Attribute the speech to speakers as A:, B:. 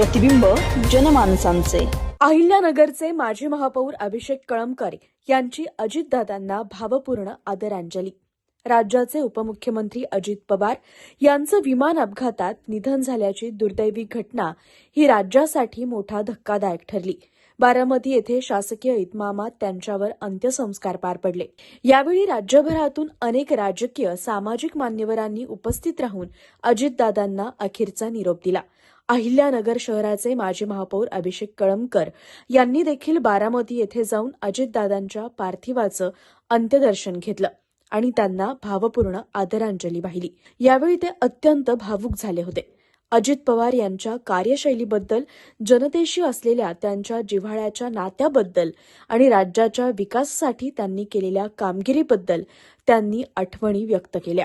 A: प्रतिबिंब जनमानसांचे.
B: अहिल्यानगरचे माजी महापौर अभिषेक कळमकर यांची अजितदादांना भावपूर्ण आदरांजली. राज्याचे उपमुख्यमंत्री अजित पवार यांचं विमान अपघातात निधन झाल्याची दुर्दैवी घटना ही राज्यासाठी मोठा धक्कादायक ठरली. बारामती येथे शासकीय इतमामात त्यांच्यावर अंत्यसंस्कार पार पडले. यावेळी राज्यभरातून अनेक राजकीय सामाजिक मान्यवरांनी उपस्थित राहून अजितदादांना अखेरचा निरोप दिला. अहिल्यानगर शहराचे माजी महापौर अभिषेक कळमकर यांनी देखील बारामती येथे जाऊन अजितदादांच्या पार्थिवाचं अंत्यदर्शन घेतलं आणि त्यांना भावपूर्ण आदरांजली वाहिली. यावेळी ते अत्यंत भावूक झाले होते. अजित पवार यांच्या कार्यशैलीबद्दल जनतेशी असलेल्या त्यांच्या जिव्हाळ्याच्या नात्याबद्दल आणि राज्याच्या विकासासाठी त्यांनी केलेल्या कामगिरीबद्दल त्यांनी आठवणी व्यक्त केल्या.